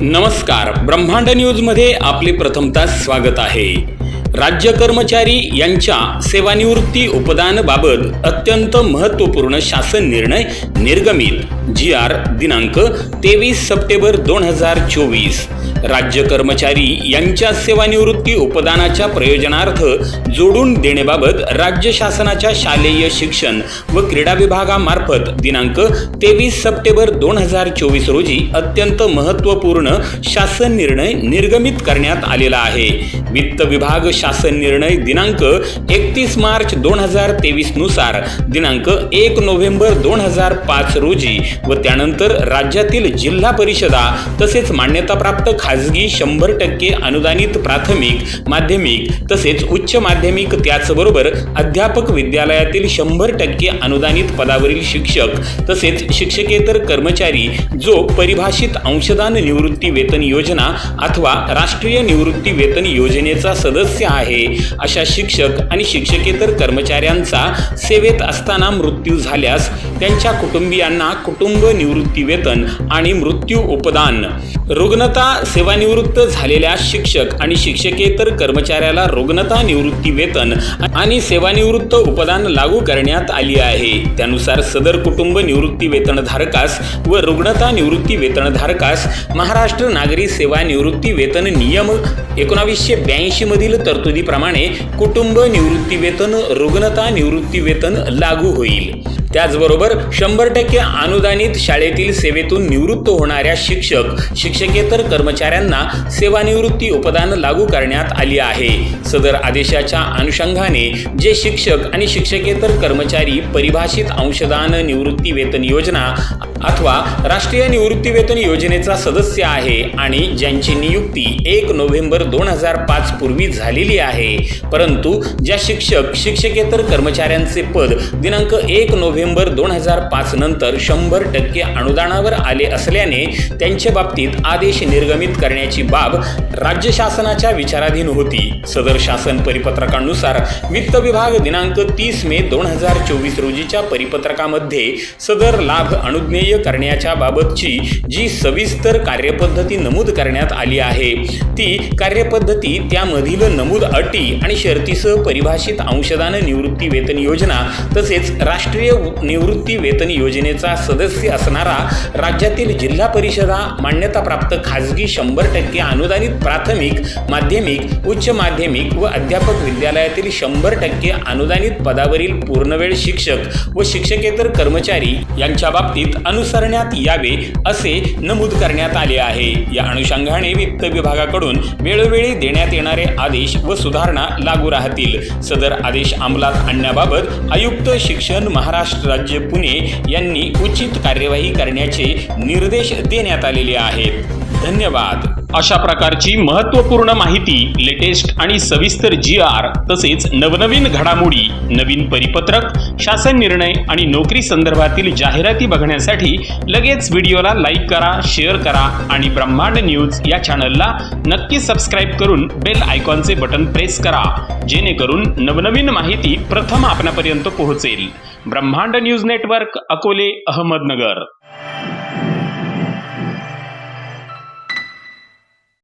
नमस्कार. ब्रह्मांड न्यूजमध्ये आपले प्रथमतः स्वागत आहे. राज्य कर्मचारी यांच्या सेवानिवृत्ती उपदानाबाबत अत्यंत महत्त्वपूर्ण शासन निर्णय निर्गमित. जी आर दिनांक तेवीस सप्टेंबर दोन हजार चोवीस. राज्य कर्मचारी यांच्या सेवानिवृत्ती उपदानाच्या प्रयोजनार्थ जोडून देण्याबाबत राज्य शासनाच्या शालेय शिक्षण व क्रीडा विभागामार्फत दिनांक तेवीस सप्टेंबर दोन हजार चोवीस रोजी अत्यंत महत्त्वपूर्ण शासन निर्णय निर्गमित करण्यात आलेला आहे. वित्त विभाग शासन निर्णय दिनांक एकतीस मार्च दोन हजार तेवीसनुसार दिनांक एक नोव्हेंबर दोन हजार पाच रोजी व त्यानंतर राज्यातील जिल्हा परिषदा तसेच मान्यताप्राप्त खाजगी शंभर टक्के अनुदानित प्राथमिक माध्यमिक तसेच उच्च माध्यमिक त्याचबरोबर अध्यापक विद्यालयातील शंभर टक्के अनुदानित पदावरील शिक्षक तसेच शिक्षकेतर कर्मचारी जो परिभाषित अंशदान निवृत्ती वेतन योजना अथवा राष्ट्रीय निवृत्ती वेतन योजनेचा सदस्य आहे. अशा शिक्षक आणि शिक्षकेतर कर्मचाऱ्यांचा सेवेत असताना मृत्यू झाल्यास त्यांच्या कुटुंबियांना कुटुंब निवृत्ती वेतन आणि मृत्यू उपदान. रुग्णता सेवानिवृत्त झालेल्या शिक्षक आणि शिक्षकेतर कर्मचाऱ्याला रुग्णता निवृत्ती वेतन आणि सेवानिवृत्त उपदान लागू करण्यात आली आहे. त्यानुसार सदर कुटुंब निवृत्ती वेतनधारकास व रुग्णता निवृत्ती वेतनधारकास महाराष्ट्र नागरी सेवा निवृत्ती वेतन नियम एकोणावीसशे ब्याऐंशी मधील तरतुदीप्रमाणे कुटुंब निवृत्ती वेतन रुग्णता निवृत्ती वेतन लागू होईल. त्याचबरोबर शंभर टक्के अनुदानित शाळेतील सेवेतून निवृत्त होणाऱ्या शिक्षक शिक्षकेतर कर्मचाऱ्यांना सेवानिवृत्ती उपदान लागू करण्यात आली आहे. सदर आदेशाच्या अनुषंगाने जे शिक्षक आणि शिक्षकेतर कर्मचारी परिभाषित अंशदान निवृत्ती वेतन योजना अथवा राष्ट्रीय निवृत्ती वेतन योजनेचा सदस्य आहे आणि ज्यांची नियुक्ती एक नोव्हेंबर दोन हजार पाच पूर्वी झालेली आहे. परंतु ज्या शिक्षक शिक्षकेतर कर्मचाऱ्यांचे पद दिनांक एक नोव्हेंबर दोन हजार पाच नंतर शंभर टक्के अनुदानावर आले असल्याने त्यांच्या बाबतीत आदेश निर्गमित करण्याची बाब राज्य शासनाच्या विचाराधीन होती. सदर शासन परिपत्रकानुसार वित्त विभाग दिनांक तीस मे दोन हजार चोवीस रोजीच्या परिपत्रकामध्ये सदर लाभ अनुज्ञेय करण्याच्या बाबतची जी सविस्तर कार्यपद्धती नमूद करण्यात आली आहे ती कार्यपद्धती त्यामधील नमूद अटी आणि शर्तीसह परिभाषित अंशदान निवृत्ती वेतन योजना तसेच राष्ट्रीय निवृत्ती वेतन योजनेचा सदस्य असणारा राज्यातील जिल्हा परिषदा मान्यताप्राप्त खाजगी शंभर टक्के अनुदानित प्राथमिक माध्यमिक उच्च माध्यमिक व अध्यापक विद्यालयातील शंभर टक्के अनुदानित पदावरील पूर्णवेळ शिक्षक व शिक्षकेतर कर्मचारी यांच्या बाबतीत अनुसरण्यात यावे असे नमूद करण्यात आले आहे. या अनुषंगाने वित्त विभागाकडून वेळोवेळी देण्यात येणारे आदेश व सुधारणा लागू राहतील. सदर आदेश अंमलात आणण्याबाबत आयुक्त शिक्षण महाराष्ट्र महाराष्ट्र राज्य पुणे यांनी उचित कार्यवाही करण्याचे निर्देश देण्यात आलेले आहेत. धन्यवाद. अशा प्रकारची महत्त्वपूर्ण माहिती लेटेस्ट आणि सविस्तर जी आर तसेच नवनवीन घडामोडी नवीन परिपत्रक शासन निर्णय आणि नोकरी संदर्भातील जाहिराती बघण्यासाठी लगेच व्हिडिओला लाईक करा शेअर करा आणि ब्रह्मांड न्यूज या चॅनलला नक्की सबस्क्राईब करून बेल आयकॉनचे बटन प्रेस करा जेणेकरून नवनवीन माहिती प्रथम आपणापर्यंत पोहोचेल. ब्रह्मांड न्यूज नेटवर्क अकोले अहमदनगर.